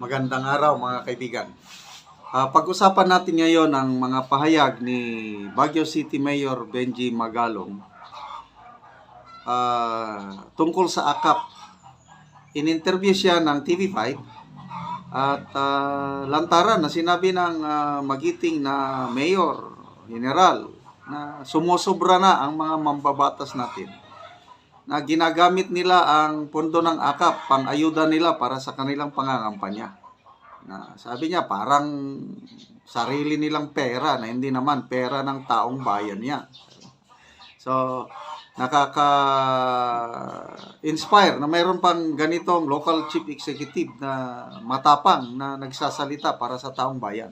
Magandang araw mga kaibigan. Ah, pag-usapan natin ngayon ang mga pahayag ni Baguio City Mayor Benji Magalong ah, tungkol sa AKAP. In-interview siya ng TV5 at ah, lantaran na sinabi ng ah, magiting na mayor, general, na sumusobra na ang mga mambabatas natin na ginagamit nila ang pondo ng AKAP pang ayuda nila para sa kanilang pangangampanya. Na sabi niya parang sarili nilang pera na hindi naman pera ng taong bayan niya. So nakaka-inspire na mayroon pang ganitong local chief executive na matapang na nagsasalita para sa taong bayan.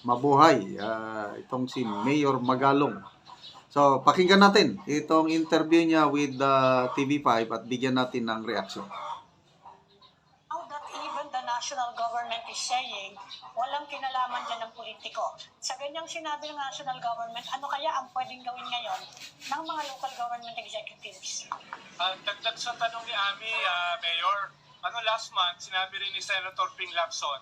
Mabuhay ah, itong si Mayor Magalong. So, pakinggan natin itong interview niya with the TV5 at bigyan natin ng reaksyon. Now that even the national government is saying, walang kinalaman dyan ng politiko. Sa ganyang sinabi ng national government, ano kaya ang pwedeng gawin ngayon ng mga local government executives? Ah, dagdag sa tanong ni Ami, ah, Mayor, ano last month, sinabi rin ni Senator Ping Lacson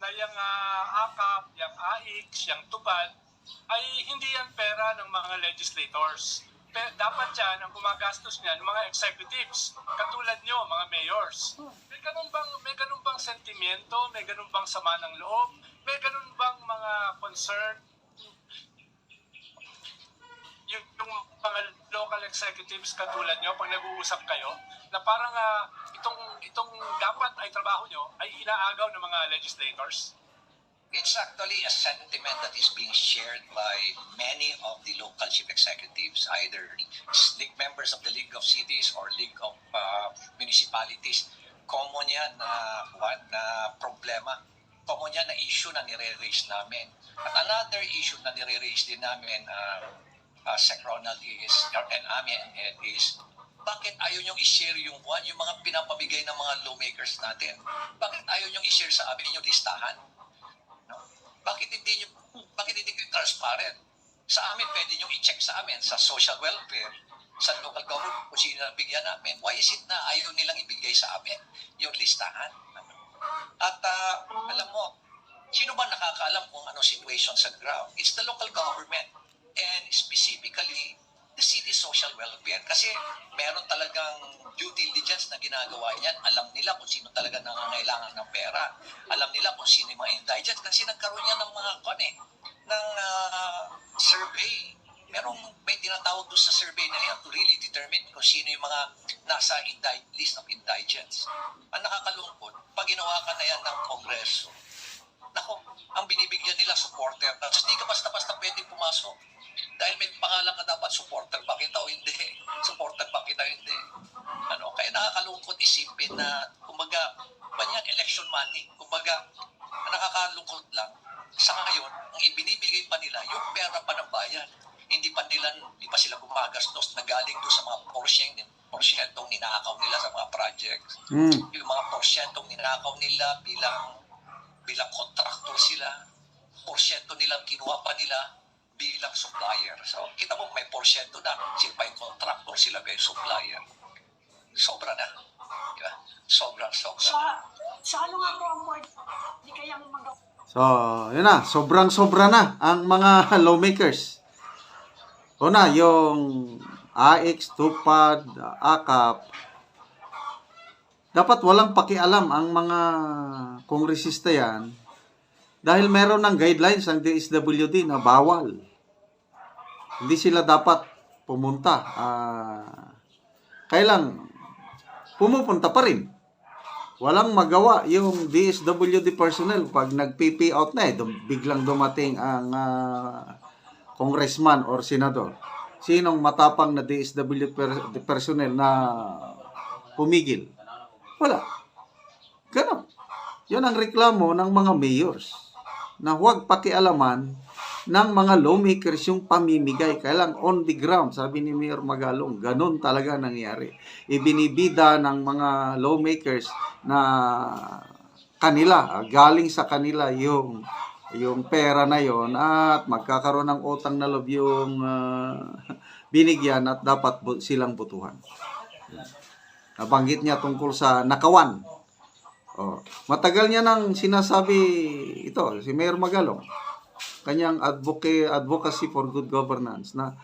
na yung ah, AKAP, yung AIX, yung TUPAD, ay hindi yan pera ng mga legislators. Pe- dapat yan, ang gumagastos niyan, mga executives, katulad nyo, mga mayors. May ganun bang, may ganun bang sentimiento, may ganun bang sama ng loob, may ganun bang mga concern yung, yung mga local executives katulad nyo, pag nag-uusap kayo, na parang ah, itong, itong dapat ay trabaho nyo ay inaagaw ng mga legislators? It's actually a sentiment that is being shared by many of the local chief executives, either league members of the League of Cities or League of uh, Municipalities. Common yan na, what, na problema. Common yan na issue na nire-raise namin. At another issue na nire-raise din namin, uh, uh, Sec Ronald is, or, and Ami and is, bakit ayaw niyong i-share yung, yung mga pinapamigay ng mga lawmakers natin? Bakit ayaw niyong i-share sa amin yung listahan? Bakit hindi nyo, bakit hindi kayo transparent? Sa amin, pwede nyo i-check sa amin, sa social welfare, sa local government, kung sino na bigyan namin. Why is it na ayaw nilang ibigay sa amin yung listahan? At ah, alam mo, sino ba nakakaalam kung ano situation sa ground? It's the local government and specifically the city social welfare. Kasi meron talagang due diligence na ginagawa yan. Alam nila kung sino talaga nangangailangan ng pera. Alam nila kung sino yung mga indigent. Kasi nagkaroon yan ng mga kon eh, ng ah, survey. Merong may tinatawag doon sa survey na yan to really determine kung sino yung mga nasa indi- list of indigents. Ang nakakalungkot, pag ginawa ka na yan ng kongreso, Nako, ang binibigyan nila supporter. Tapos hindi ka basta-basta pwedeng pumasok. Dahil may pangalan ka dapat supporter na, kumbaga, banyan election money. Kumbaga, nakakalungkot lang, sa ngayon, ang ibinibigay pa nila, yung pera pa ng bayan. Hindi pa nila, hindi pa sila gumagastos na galing doon sa mga porsyeng, porsyentong ninakaw nila sa mga projects Hmm. yung mga porsyentong ninakaw nila bilang bilang contractor sila, porsyento nilang kinuha pa nila bilang supplier. So, kita mo, may porsyento na. Sila pa yung contractor, sila pa yung supplier. Sobra na. Sobrang sobra. Sa, sa ano nga po ang pwede, hindi kayang magawa? So, yun na, sobrang-sobra na ang mga lawmakers. Una, yung AX, TUPAD, AKAP, dapat walang pakialam ang mga kongresista yan dahil meron ng guidelines ang DSWD na bawal. Hindi sila dapat pumunta. Ah, kailang pumupunta pa rin walang magawa yung DSWD personnel pag nag-PP out na eh, biglang dumating ang ah, congressman or senador. Sinong matapang na DSWD per- personnel na pumigil? Wala. Ganon. Yun ang reklamo ng mga mayors na huwag pakialaman ng mga lawmakers yung pamimigay. Kailang on the ground, sabi ni Mayor Magalong, ganun talaga nangyari. Ibinibida ng mga lawmakers na kanila, ah, galing sa kanila yung yung pera na yon at magkakaroon ng utang na loob yung ah, binigyan at dapat bu- silang butuhan. Nabanggit niya tungkol sa nakawan Oh, matagal niya nang sinasabi ito, si Mayor Magalong, kanyang advocacy, advocacy for good governance na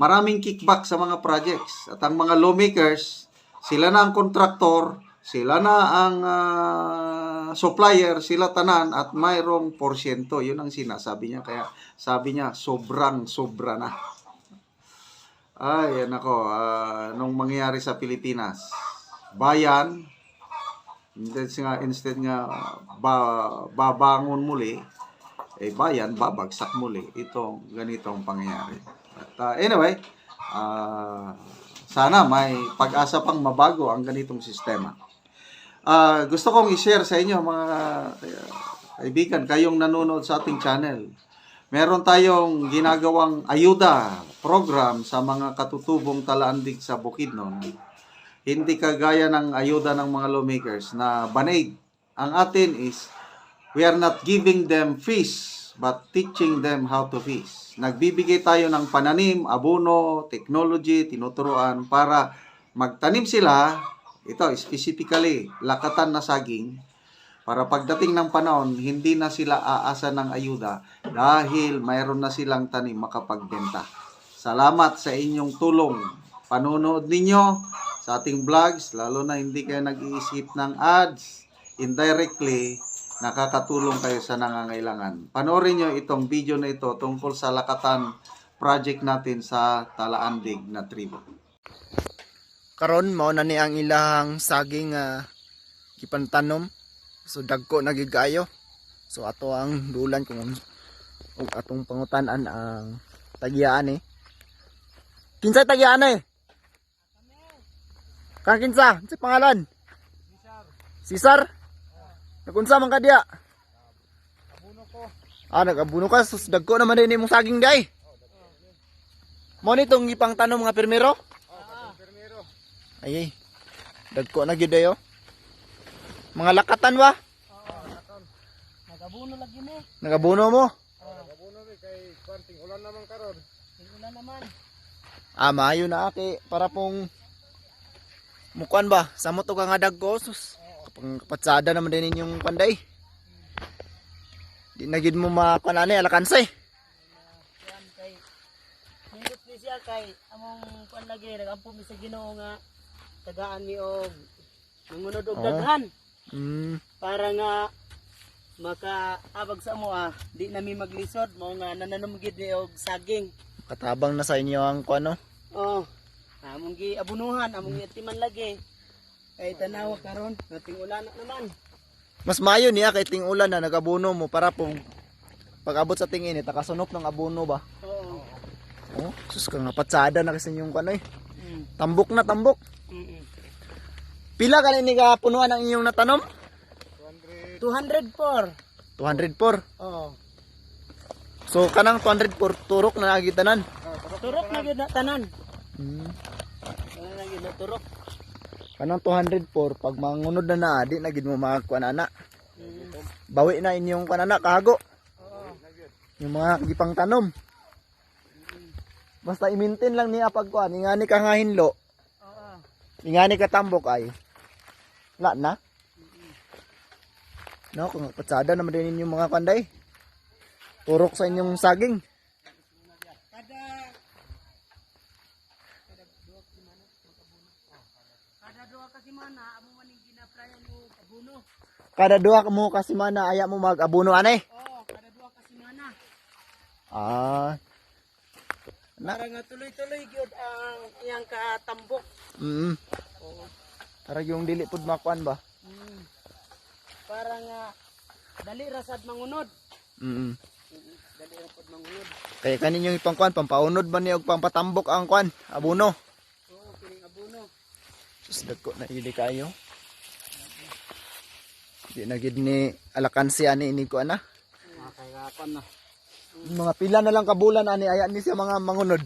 maraming kickback sa mga projects at ang mga lawmakers, sila na ang kontraktor, sila na ang ah, supplier, sila tanan at mayroong porsyento. Yun ang sinasabi niya. Kaya sabi niya, sobrang sobra na. Ay, nako, ah, nung mangyayari sa Pilipinas, bayan, instead nga, instead nga ba, babangon muli, eh bayan, babagsak muli. Itong ganitong pangyayari. At ah, anyway, ah, sana may pag-asa pang mabago ang ganitong sistema. Ah, gusto kong i-share sa inyo mga eh, kaibigan, kayong nanonood sa ating channel. Meron tayong ginagawang ayuda program sa mga katutubong talaandig sa Bukidnon. Hindi kagaya ng ayuda ng mga lawmakers na banaid. Ang atin is we are not giving them fees but teaching them how to fish. Nagbibigay tayo ng pananim, abono, technology, tinuturuan para magtanim sila, ito specifically, lakatan na saging, para pagdating ng panahon, hindi na sila aasa ng ayuda dahil mayroon na silang tanim makapagbenta. Salamat sa inyong tulong. Panonood ninyo sa ating vlogs, lalo na hindi kayo nag-iisip ng ads, indirectly, nakakatulong kayo sa nangangailangan. Panoorin nyo itong video na ito tungkol sa lakatan project natin sa Talaandig na tribo. karon mao na ni ang ilang saging nga gipantanom. So dagko na gid kaayo so ato ang dulan kung ug atong pangutanan ang tagyaan eh. Kinsa tagyaan eh? Kang kinsa? Sa pangalan? Cesar Nagunsa man ka diya Ah, nag-abuno ka. Sus, dagko naman din imong saging day. Mo nitong ipang tanom nga permero? Ay, ay. Dagko na gyud ayo. Mga lakatan ba? Nagabuno lagi ni. Nagabuno mo? Ulan naman. Ah, maayo na ate para pong mukuan ba? Sa mo to ka nga dagko sus. Kapatsada naman din inyong panday. Di na gyud mo makuan ani alakansay. Nindot ni siya kay among kuan lagi nagampo mi sa Ginoo nga tagaan mi og mangunod og daghan Mm, para nga makaabag sa amo ah di na mi maglisod mo nga nananom gid mi og saging. katabang na sa inyo ang kuan no. Oh. Among gi abunuhan, among itiman lagi. Kay tanaw karon nating ulan na naman. Mas maayo niya kay ting ulan na nagabuno mo para pong pag abot sa tingin eh, takasunok ng abono ba? Oo. Oh, sus ka nga patsada na kasi yung kuan eh. Mm. Tambok na tambok. Mm. Pila ka ni ka punuan ang inyong natanom? 204. 204. Oh. So kanang 204 turok na nagitanan. Turok na gyud na tanan. Hmm. Na gyud na turok. Kanang 204 pag mangunod na na di na gid mo makakuha na na. Mm. Bawi na inyong kanana kago. Yung mga gipang tanom. Basta i-maintain lang niya pagkuan, ingani ka nga hinlo, ingani ka tambok ay. Wala na. No, kung patsada naman din inyong mga kanday. Turok sa inyong saging. Kada kada duha ka semana amo man ning ginaprayan mo abuno. Kada duha mo kasi mana aya mo mag-abuno anay. Oo, kada duha ka semana. Ah, Para nga tuloy-tuloy gyud ang iyang katambok. mm. Oo. Para yung dili pud makuan ba? Mm. Para nga dali ra sad mangunod. Mm. Mm, Dali ra pud mangunod. Kaya kanin yung ipangkuan pampaunod ba niya og pampatambok ang kuan? Abuno. Oo, kining abuno. Sus dagko na ili kayo. Di na gid ni alakansi ani ini ko ana. Mga kagapan na. Mga pila na lang kabulan ani aya ni siya mga mangunod.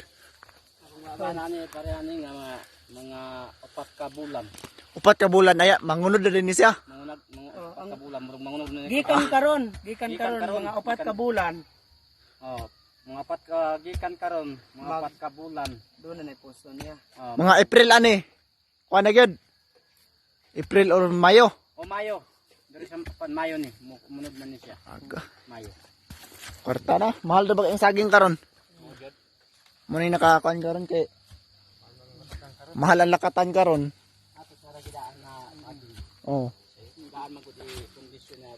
Ako nga ba nani parehan ni nga mga, mga upat ka bulan. Upat ka bulan aya mangunod na ni siya. Mangunag mga upat ka bulan murag mangunag na. Gikan karon, gikan karon mga upat ka bulan. Oh, mga upat ka gikan karon, mga upat ka bulan. Doon na puso niya. Oh, Mga April ani. Kuan na gyud. April or Mayo. o Mayo. Dari sa pan mayo ni, mu- munod na ni siya. Aga. Mayo. Kwarta na. Mahal na ba ang saging karon? Muna yung nakakuan karon kay Mahal ang lakatan karon. Ato sa ragidaan na. Oh. Daan man gud i-condition na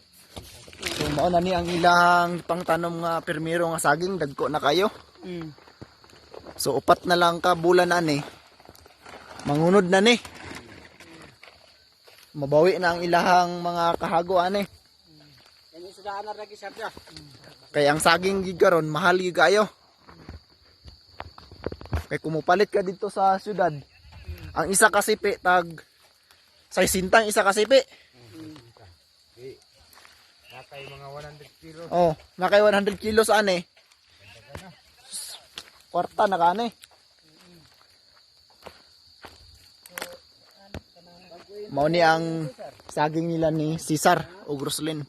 So mao na ni ang ilang pangtanom nga permiro nga saging dagko na kayo. Mm. So upat na lang ka bulan ani. Mangunod na ni. Mabawi na ang ilahang mga kahago ani. Yan sa daan na ragi. Kaya ang saging gid karon mahal gyud kayo. Kay kumupalit ka dito sa syudad. Ang isa kasipi tag sa sintang isa kasipi. Nakay mga 100 kilo. Oh, nakay 100 kilos ani. Kwarta na kani. Mao ni ang saging nila ni Cesar o Groslin.